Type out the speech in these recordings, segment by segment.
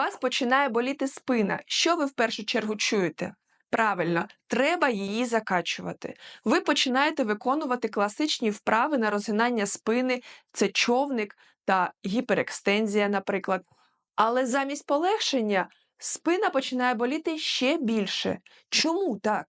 вас починає боліти спина. Що ви в першу чергу чуєте? Правильно, треба її закачувати. Ви починаєте виконувати класичні вправи на розгинання спини, це човник та гіперекстензія, наприклад. Але замість полегшення спина починає боліти ще більше. Чому так?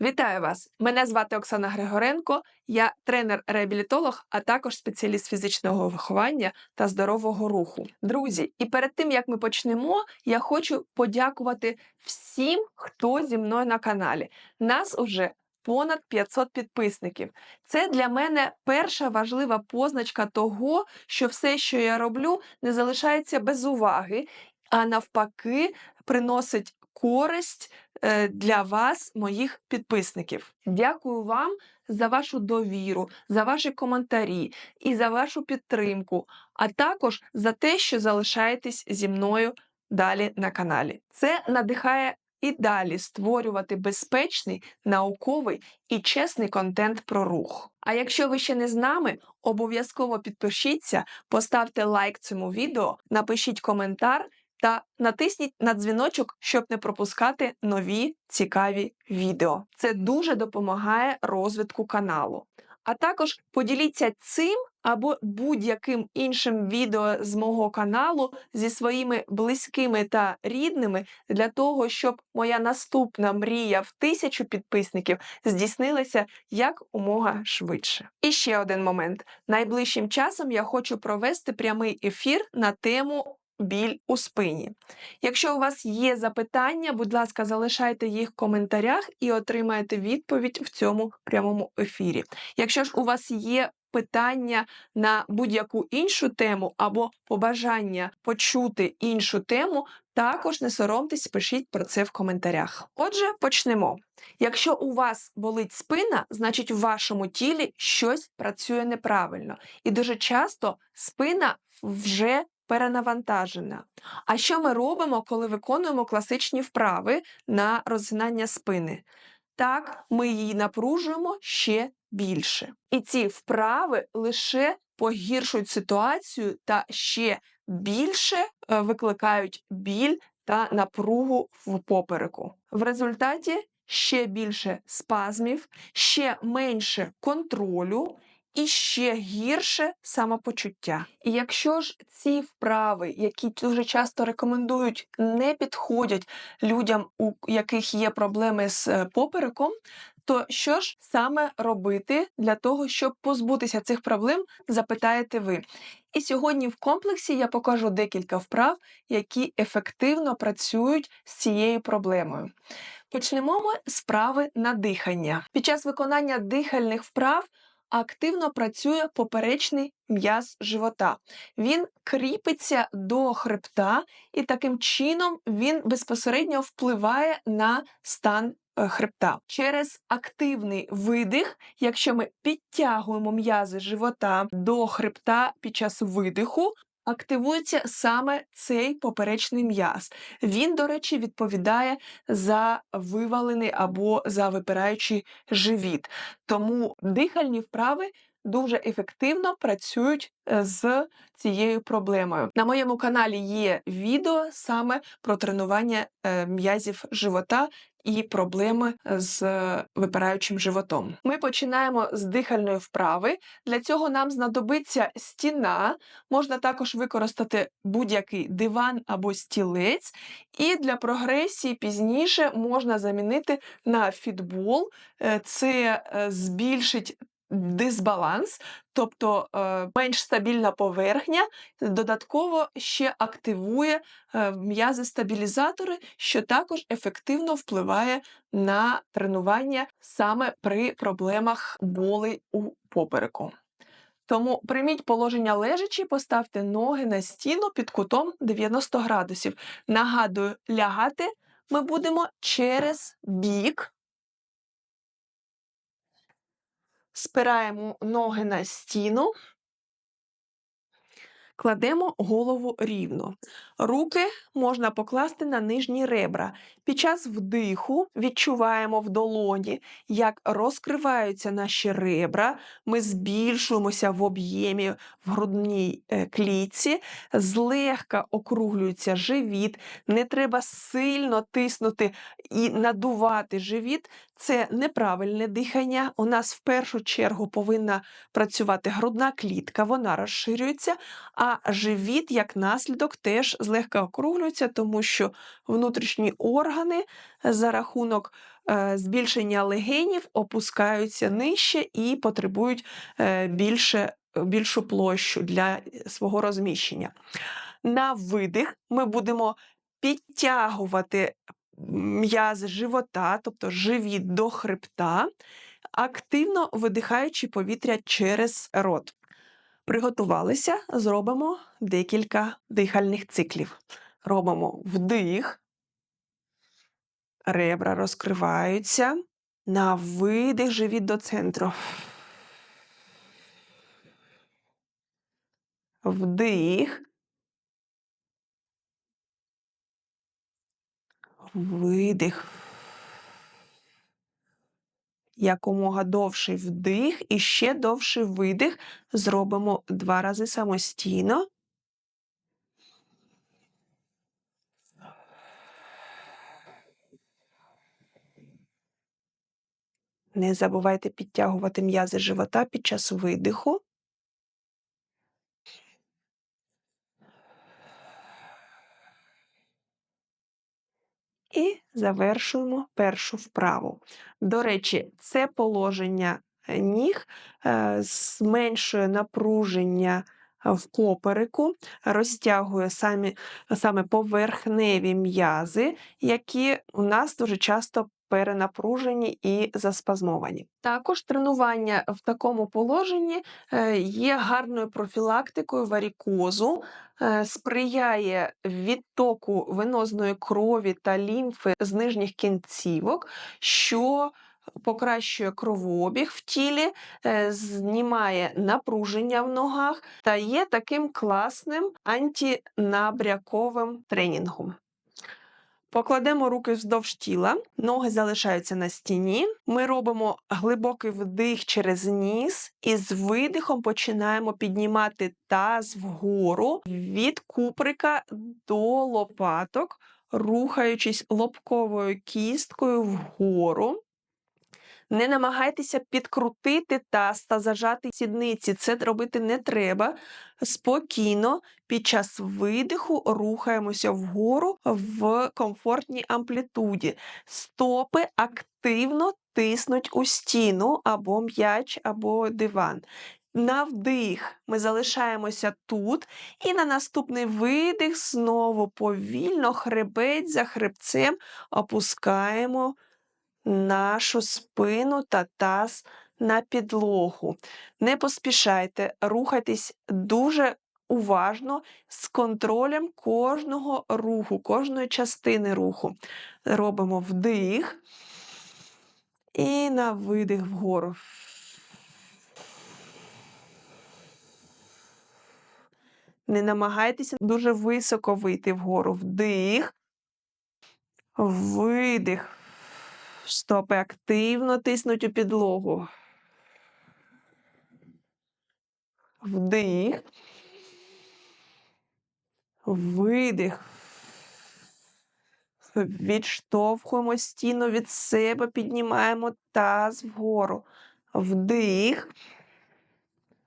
Вітаю вас! Мене звати Оксана Григоренко, я тренер-реабілітолог, а також спеціаліст фізичного виховання та здорового руху. Друзі, і перед тим як ми почнемо, я хочу подякувати всім, хто зі мною на каналі. Нас уже понад 500 підписників. Це для мене перша важлива позначка того, що все, що я роблю, не залишається без уваги, а навпаки, приносить користь е, для вас, моїх підписників. Дякую вам за вашу довіру, за ваші коментарі і за вашу підтримку, а також за те, що залишаєтесь зі мною далі на каналі. Це надихає і далі створювати безпечний, науковий і чесний контент про рух. А якщо ви ще не з нами, обов'язково підпишіться, поставте лайк цьому відео, напишіть коментар та натисніть на дзвіночок, щоб не пропускати нові цікаві відео. Це дуже допомагає розвитку каналу. А також поділіться цим або будь-яким іншим відео з мого каналу зі своїми близькими та рідними для того, щоб моя наступна мрія в тисячу підписників здійснилася як умога швидше. І ще один момент: найближчим часом я хочу провести прямий ефір на тему біль у спині. Якщо у вас є запитання, будь ласка, залишайте їх в коментарях і отримаєте відповідь в цьому прямому ефірі. Якщо ж у вас є питання на будь-яку іншу тему або побажання почути іншу тему, також не соромтесь, пишіть про це в коментарях. Отже, почнемо. Якщо у вас болить спина, значить в вашому тілі щось працює неправильно. І дуже часто спина вже перенавантажена. А що ми робимо, коли виконуємо класичні вправи на розгинання спини? Так, ми її напружуємо ще більше. І ці вправи лише погіршують ситуацію та ще більше е, викликають біль та напругу в попереку. В результаті ще більше спазмів, ще менше контролю і ще гірше самопочуття. І якщо ж ці вправи, які дуже часто рекомендують, не підходять людям, у яких є проблеми з е, попереком, то що ж саме робити для того, щоб позбутися цих проблем, запитаєте ви. І сьогодні в комплексі я покажу декілька вправ, які ефективно працюють з цією проблемою. Почнемо ми з вправи на дихання. Під час виконання дихальних вправ активно працює поперечний м'яз живота. Він кріпиться до хребта, і таким чином він безпосередньо впливає на стан. Е, хребта через активний видих, якщо ми підтягуємо м'язи живота до хребта під час видиху, активується саме цей поперечний м'яз. Він, до речі, відповідає за вивалений або за випираючий живіт. Тому дихальні вправи дуже ефективно працюють е, з цією проблемою. На моєму каналі є відео саме про тренування е, м'язів живота і проблеми з випираючим животом. Ми починаємо з дихальної вправи. Для цього нам знадобиться стіна, можна також використати будь-який диван або стілець, і для прогресії пізніше можна замінити на фітбол. Е, це збільшить дисбаланс, тобто е, менш стабільна поверхня, додатково ще активує е, м'язи-стабілізатори, що також ефективно впливає на тренування саме при проблемах боли у попереку. Тому прийміть положення лежачі, поставте ноги на стіну під кутом 90 градусів. Нагадую, лягати ми будемо через бік спираємо ноги на стіну. Кладемо голову рівно. Руки можна покласти на нижні ребра. Під час вдиху відчуваємо в долоні, як розкриваються наші ребра. Ми збільшуємося в об'ємі в грудній е, клітці, злегка округлюється живіт. Не треба сильно тиснути і надувати живіт. Це неправильне дихання. У нас в першу чергу повинна працювати грудна клітка, вона розширюється, а живіт, як наслідок, теж злегка округлюється, тому що внутрішні органи за рахунок е, збільшення легенів опускаються нижче і потребують е, більше, більшу площу для свого розміщення. На видих ми будемо підтягувати м'язи живота, тобто живіт до хребта, активно видихаючи повітря через рот. Приготувалися, зробимо декілька дихальних циклів. Робимо вдих, ребра розкриваються, на видих живіт до центру. Вдих. Видих. Якомога довший вдих і ще довший видих. Зробимо два рази самостійно. Не забувайте підтягувати м'язи живота під час видиху. І завершуємо першу вправу. До речі, це положення е, ніг е, зменшує напруження в попереку, розтягує самі, саме поверхневі м'язи, які у нас дуже часто перенапружені і заспазмовані. Також тренування в такому положенні е, є гарною профілактикою варікозу, е, сприяє відтоку венозної крові та лімфи з нижніх кінцівок, що Покращує кровообіг в тілі, е, знімає напруження в ногах та є таким класним антинабряковим тренінгом. Покладемо руки вздовж тіла, ноги залишаються на стіні. Ми робимо глибокий вдих через ніс і з видихом починаємо піднімати таз вгору від куприка до лопаток, рухаючись лобковою кісткою вгору. Не намагайтеся підкрутити таз та зажати сідниці. Це робити не треба. Спокійно під час видиху рухаємося вгору в комфортній амплітуді. Стопи активно тиснуть у стіну або м'яч, або диван. На вдих ми залишаємося тут, і на наступний видих знову повільно хребець за хребцем опускаємо нашу спину та таз на підлогу. Не поспішайте, рухайтесь дуже уважно з контролем кожного руху, кожної частини руху. Робимо вдих і на видих вгору. Не намагайтеся дуже високо вийти вгору. Вдих, видих. Стопи активно тиснуть у підлогу. Вдих. Видих. Відштовхуємо стіну від себе, піднімаємо таз вгору. Вдих.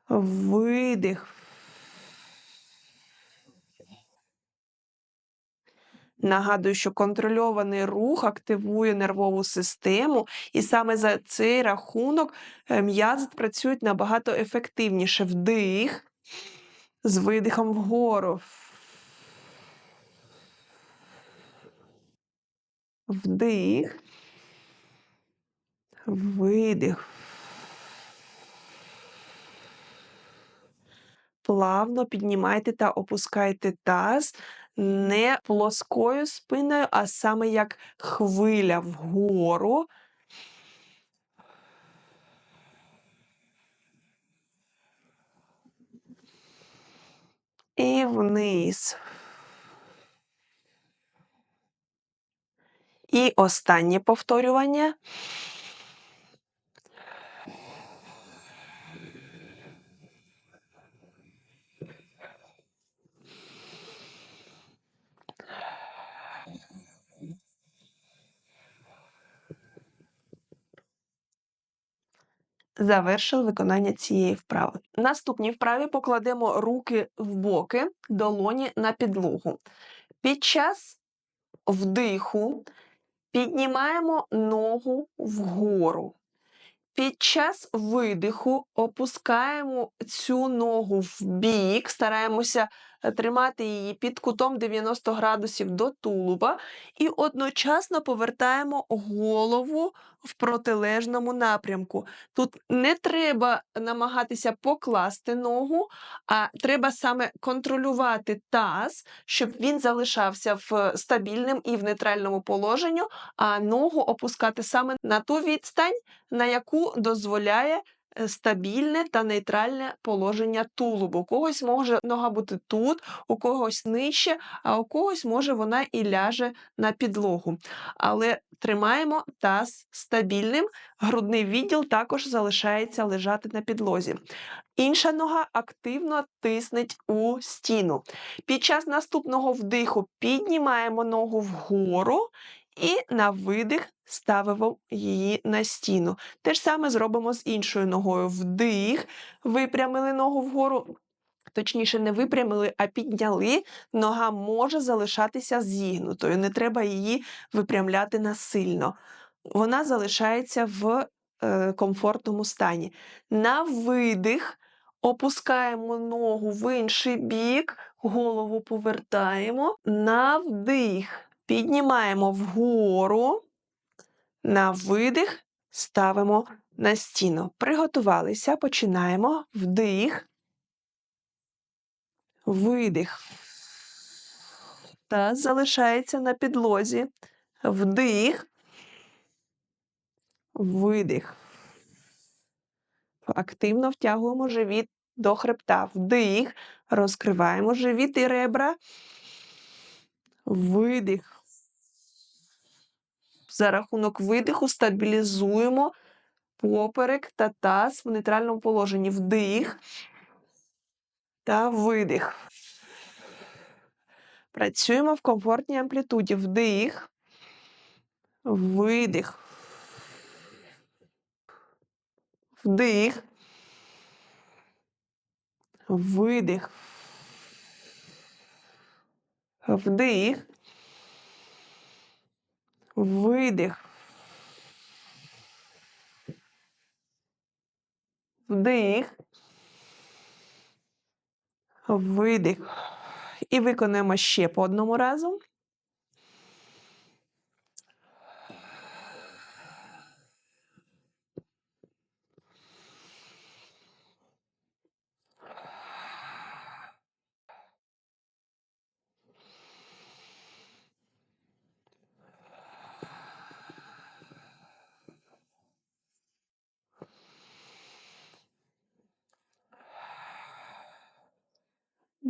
Видих. Нагадую, що контрольований рух активує нервову систему, і саме за цей рахунок е, м'язи працюють набагато ефективніше. Вдих з видихом вгору. Вдих, видих. Плавно піднімайте та опускайте таз не плоскою спиною, а саме як хвиля вгору. і вниз. І останнє повторювання. Завершили виконання цієї вправи. Наступній вправі покладемо руки в боки, долоні на підлогу. Під час вдиху піднімаємо ногу вгору. Під час видиху опускаємо цю ногу в бік, стараємося тримати її під кутом 90 градусів до тулуба і одночасно повертаємо голову в протилежному напрямку. Тут не треба намагатися покласти ногу, а треба саме контролювати таз, щоб він залишався в стабільним і в нейтральному положенні, а ногу опускати саме на ту відстань, на яку дозволяє е, стабільне та нейтральне положення тулубу. У когось може нога бути тут, у когось нижче, а у когось може вона і ляже на підлогу. Але тримаємо таз стабільним, грудний відділ також залишається лежати на підлозі. Інша нога активно тиснеть у стіну. Під час наступного вдиху піднімаємо ногу вгору і на видих ставимо її на стіну. Те ж саме зробимо з іншою ногою. Вдих, випрямили ногу вгору. Точніше, не випрямили, а підняли. Нога може залишатися зігнутою, не треба її випрямляти насильно. Вона залишається в е, комфортному стані. На видих опускаємо ногу в інший бік, голову повертаємо. На вдих піднімаємо вгору, на видих ставимо на стіну. Приготувалися, починаємо. Вдих, видих. Таз залишається на підлозі. Вдих, видих. Активно втягуємо живіт до хребта. Вдих, розкриваємо живіт і ребра. Видих. За рахунок видиху стабілізуємо поперек та таз в нейтральному положенні. Вдих та видих. Працюємо в комфортній амплітуді. Вдих, видих. Вдих. Видих. Вдих. Видих. Вдих. Видих. І виконуємо ще по одному разу.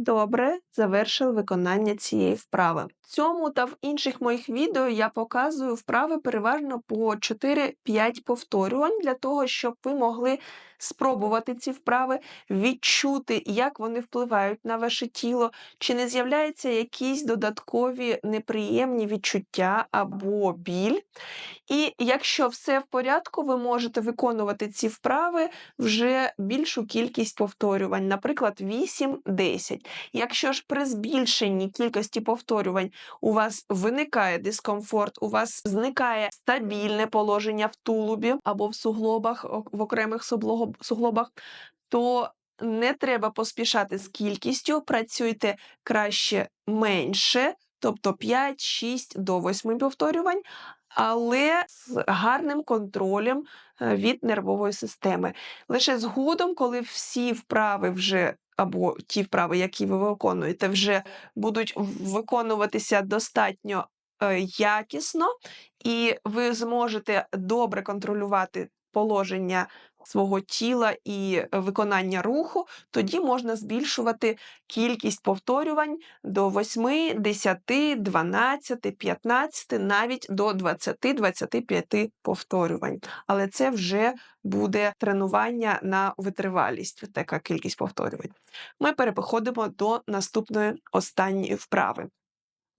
Добре, завершили виконання цієї вправи. В цьому та в інших моїх відео я показую вправи переважно по 4-5 повторювань для того, щоб ви могли спробувати ці вправи, відчути, як вони впливають на ваше тіло, чи не з'являються якісь додаткові неприємні відчуття або біль. І якщо все в порядку, ви можете виконувати ці вправи вже більшу кількість повторювань, наприклад, 8-10. Якщо ж при збільшенні кількості повторювань у вас виникає дискомфорт, у вас зникає стабільне положення в тулубі або в суглобах, в окремих суглобах, то не треба поспішати з кількістю, працюйте краще менше, тобто 5-6 до 8 повторювань, але з гарним контролем е, від нервової системи. Лише згодом, коли всі вправи вже або ті вправи, які ви виконуєте, вже будуть виконуватися достатньо е, якісно, і ви зможете добре контролювати положення свого тіла і виконання руху, тоді можна збільшувати кількість повторювань до 8, 10, 12, 15, навіть до 20-25 повторювань. Але це вже буде тренування на витривалість, така кількість повторювань. Ми переходимо до наступної останньої вправи.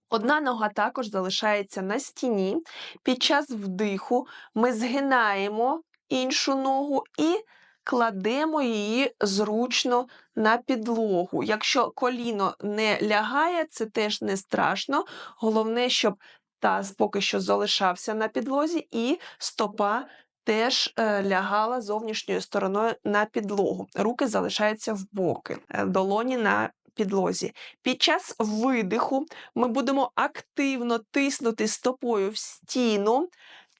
Одна нога також залишається на стіні. Під час вдиху ми згинаємо іншу ногу і кладемо її зручно на підлогу. Якщо коліно не лягає, це теж не страшно. Головне, щоб таз поки що залишався на підлозі, і стопа теж е, лягала зовнішньою стороною на підлогу. Руки залишаються в боки, е, долоні на підлозі. Під час видиху ми будемо активно тиснути стопою в стіну,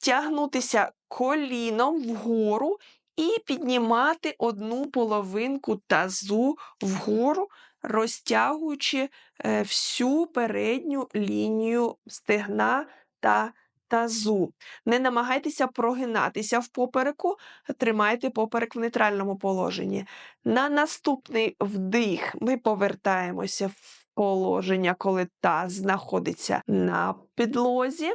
тягнутися коліном вгору і піднімати одну половинку тазу вгору, розтягуючи е, всю передню лінію стегна та тазу. Не намагайтеся прогинатися в попереку, тримайте поперек в нейтральному положенні. На наступний вдих ми повертаємося в положення, коли таз знаходиться на підлозі.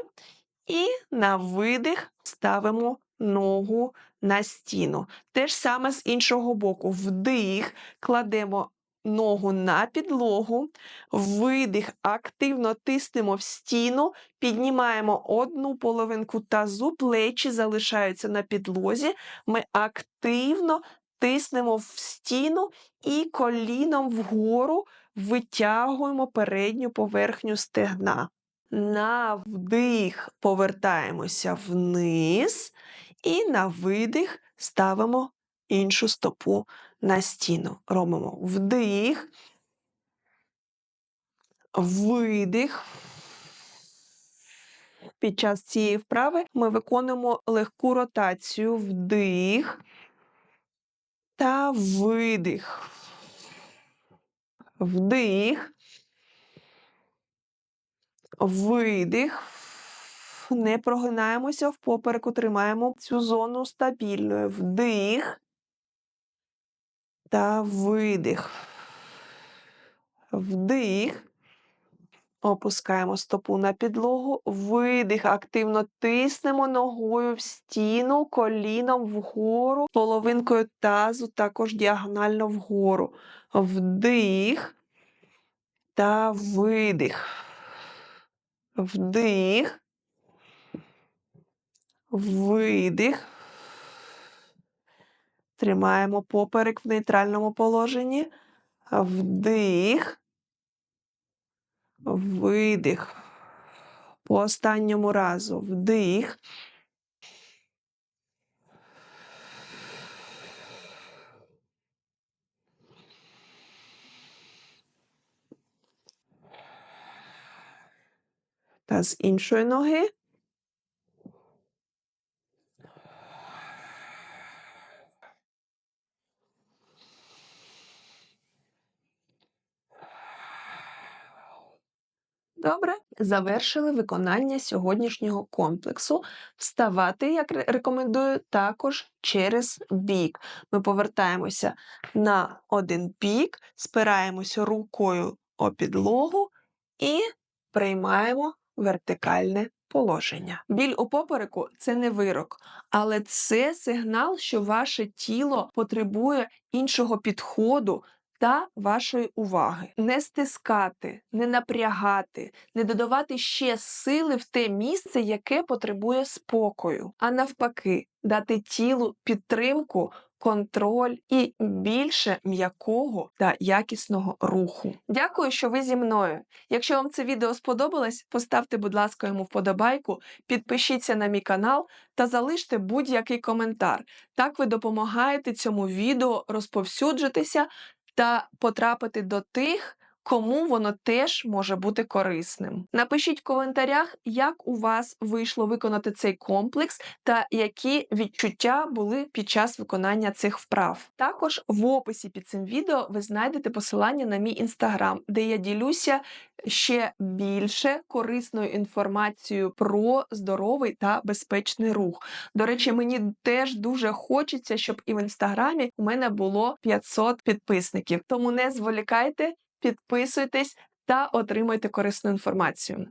І на видих ставимо ногу на стіну. Те ж саме з іншого боку. Вдих, кладемо ногу на підлогу, видих, активно тиснемо в стіну, піднімаємо одну половинку тазу, плечі залишаються на підлозі. Ми активно тиснемо в стіну і коліном вгору витягуємо передню поверхню стегна. На вдих повертаємося вниз, і на видих ставимо іншу стопу на стіну. Робимо вдих, видих. Під час цієї вправи ми виконуємо легку ротацію вдих та видих. Вдих, видих. Не прогинаємося в попереку, тримаємо цю зону стабільною. Вдих та видих. Вдих. Опускаємо стопу на підлогу, видих, активно тиснемо ногою в стіну, коліном вгору, половинкою тазу також діагонально вгору. Вдих та видих. Вдих, видих. Тримаємо поперек в нейтральному положенні. Вдих, видих. По останньому разу вдих. Та з іншої ноги. Добре, завершили виконання сьогоднішнього комплексу. Вставати, як рекомендую, також через бік. Ми повертаємося на один бік, спираємося рукою о підлогу і приймаємо вертикальне положення. Біль у попереку це не вирок, але це сигнал, що ваше тіло потребує іншого підходу та вашої уваги. Не стискати, не напрягати, не додавати ще сили в те місце, яке потребує спокою, а навпаки, дати тілу підтримку. Контроль і більше м'якого та якісного руху. Дякую, що ви зі мною. Якщо вам це відео сподобалось, поставте, будь ласка, йому вподобайку, підпишіться на мій канал та залиште будь-який коментар. Так ви допомагаєте цьому відео розповсюджитися та потрапити до тих, кому воно теж може бути корисним. Напишіть в коментарях, як у вас вийшло виконати цей комплекс та які відчуття були під час виконання цих вправ. Також в описі під цим відео ви знайдете посилання на мій інстаграм, де я ділюся ще більше корисною інформацією про здоровий та безпечний рух. До речі, мені теж дуже хочеться, щоб і в інстаграмі у мене було 500 підписників. Тому не зволікайте, підписуйтесь та отримуйте корисну інформацію.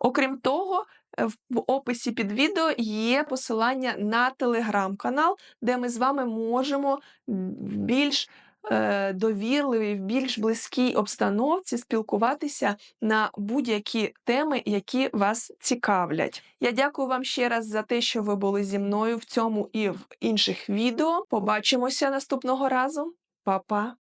Окрім того, е, в описі під відео є посилання на телеграм-канал, де ми з вами можемо в більш е, довірливій, в більш близькій обстановці спілкуватися на будь-які теми, які вас цікавлять. Я дякую вам ще раз за те, що ви були зі мною в цьому і в інших відео. Побачимося наступного разу. Па-па!